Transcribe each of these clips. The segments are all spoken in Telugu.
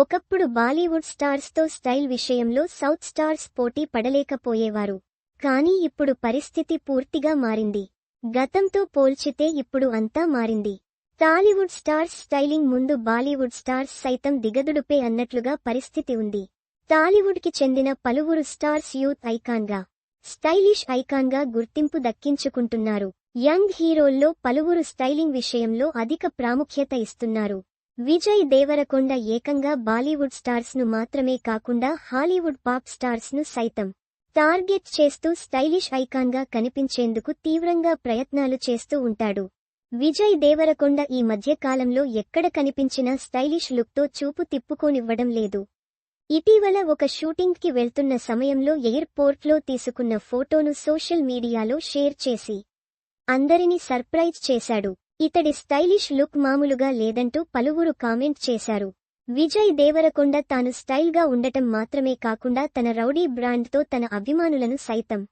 ఒకప్పుడు బాలీవుడ్ స్టార్స్తో స్టైల్ విషయంలో సౌత్ స్టార్స్ పోటీ పడలేకపోయేవారు. కానీ ఇప్పుడు పరిస్థితి పూర్తిగా మారింది. గతంతో పోల్చితే ఇప్పుడు అంతా మారింది. టాలీవుడ్ స్టార్స్ స్టైలింగ్ ముందు బాలీవుడ్ స్టార్స్ సైతం దిగదుడుపే అన్నట్లుగా పరిస్థితి ఉంది. టాలీవుడ్కి చెందిన పలువురు స్టార్స్ యూత్ ఐకాన్గా స్టైలిష్ ఐకాన్గా గుర్తింపు దక్కించుకుంటున్నారు. యంగ్ హీరోల్లో పలువురు స్టైలింగ్ విషయంలో అధిక ప్రాముఖ్యత ఇస్తున్నారు. విజయ్ దేవరకొండ ఏకంగా బాలీవుడ్ స్టార్స్ను మాత్రమే కాకుండా హాలీవుడ్ పాప్ స్టార్స్ను సైతం టార్గెట్ చేస్తూ స్టైలిష్ ఐకాన్గా కనిపించేందుకు తీవ్రంగా ప్రయత్నాలు చేస్తూ ఉంటాడు. విజయ్ దేవరకొండ ఈ మధ్యకాలంలో ఎక్కడ కనిపించినా స్టైలిష్ లుక్తో చూపు తిప్పుకోనివ్వడం లేదు. ఇటీవల ఒక షూటింగ్కి వెళ్తున్న సమయంలో ఎయిర్పోర్ట్లో తీసుకున్న ఫోటోను సోషల్ మీడియాలో షేర్ చేసి అందరినీ సర్ప్రైజ్ చేశాడు. ఇతడి స్టైలిష్ లుక్ మామూలుగా లేదంటూ పలువురు కామెంట్ చేశారు. విజయ్ దేవరకొండ తాను స్టైల్గా ఉండటం మాత్రమే కాకుండా తన రౌడీ బ్రాండ్తో తన అభిమానులను సైతం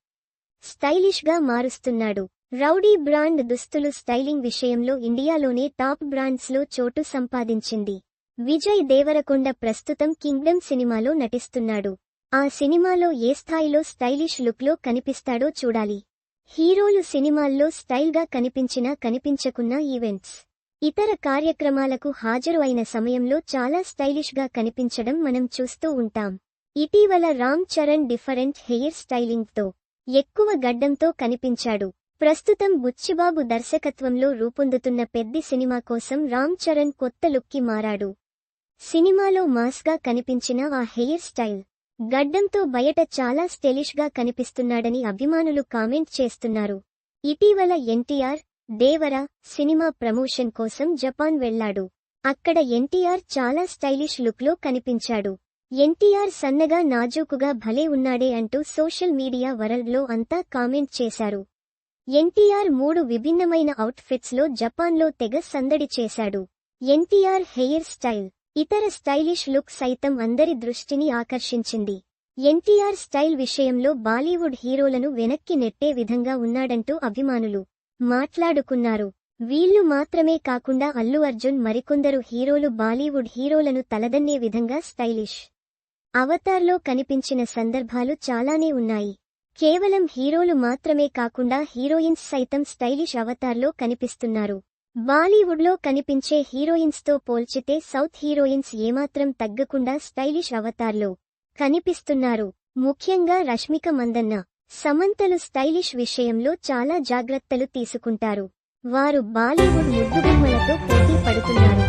స్టైలిష్గా మారుస్తున్నాడు. రౌడీ బ్రాండ్ దుస్తులు స్టైలింగ్ విషయంలో ఇండియాలోనే టాప్ బ్రాండ్స్లో చోటు సంపాదించింది. విజయ్ దేవరకొండ ప్రస్తుతం కింగ్డమ్ సినిమాలో నటిస్తున్నాడు. ఆ సినిమాలో ఏ స్థాయిలో స్టైలిష్ లుక్లో కనిపిస్తాడో చూడాలి. హీరోలు సినిమాల్లో స్టైల్గా కనిపించినా కనిపించకున్నా ఈవెంట్స్. ఇతర కార్యక్రమాలకు హాజరు అయిన సమయంలో చాలా స్టైలిష్గా కనిపించడం మనం చూస్తూ ఉంటాం. ఇటీవల రామ్ చరణ్ డిఫరెంట్ హెయిర్ స్టైలింగ్తో ఎక్కువ గడ్డంతో కనిపించాడు. ప్రస్తుతం బుచ్చిబాబు దర్శకత్వంలో రూపొందుతున్న పెద్ది సినిమా కోసం రామ్ చరణ్ కొత్త లుక్కి మారాడు. సినిమాలో మాస్గా కనిపించిన ఆ హెయిర్ స్టైల్ గడ్డంతో బయట చాలా స్టెలిష్గా కనిపిస్తున్నాడని అభిమానులు కామెంట్ చేస్తున్నారు. ఇటీవల ఎన్టీఆర్ దేవర సినిమా ప్రమోషన్ కోసం జపాన్ వెళ్ళాడు. అక్కడ ఎన్టీఆర్ చాలా స్టైలిష్ లుక్లో కనిపించాడు. ఎన్టీఆర్ సన్నగా నాజూకుగా భలే ఉన్నాడే అంటూ సోషల్ మీడియా వరల్డ్లో అంతా కామెంట్ చేశారు. ఎన్టీఆర్ మూడు విభిన్నమైన అవుట్ఫిట్స్లో జపాన్లో తెగ సందడి చేశాడు. ఎన్టీఆర్ హెయిర్ స్టైల్ ఇతర స్టైలిష్ లుక్ సైతం అందరి దృష్టిని ఆకర్షించింది. ఎన్టీఆర్ స్టైల్ విషయంలో బాలీవుడ్ హీరోలను వెనక్కి నెట్టే విధంగా ఉన్నాడంటూ అభిమానులు మాట్లాడుకున్నారు. వీళ్ళు మాత్రమే కాకుండా అల్లు అర్జున్ మరికొందరు హీరోలు బాలీవుడ్ హీరోలను తలదన్నే విధంగా స్టైలిష్ అవతార్లో కనిపించిన సందర్భాలు చాలానే ఉన్నాయి. కేవలం హీరోలు మాత్రమే కాకుండా హీరోయిన్స్ సైతం స్టైలిష్ అవతార్లో కనిపిస్తున్నారు. బాలీవుడ్లో కనిపించే హీరోయిన్స్తో పోల్చితే సౌత్ హీరోయిన్స్ ఏమాత్రం తగ్గకుండా స్టైలిష్ అవతార్లో కనిపిస్తున్నారు. ముఖ్యంగా రష్మిక మందన్న సమంతలు స్టైలిష్ విషయంలో చాలా జాగ్రత్తలు తీసుకుంటారు. వారు బాలీవుడ్ ముద్దుబొమ్మలతో పోటీ పడుతున్నారు.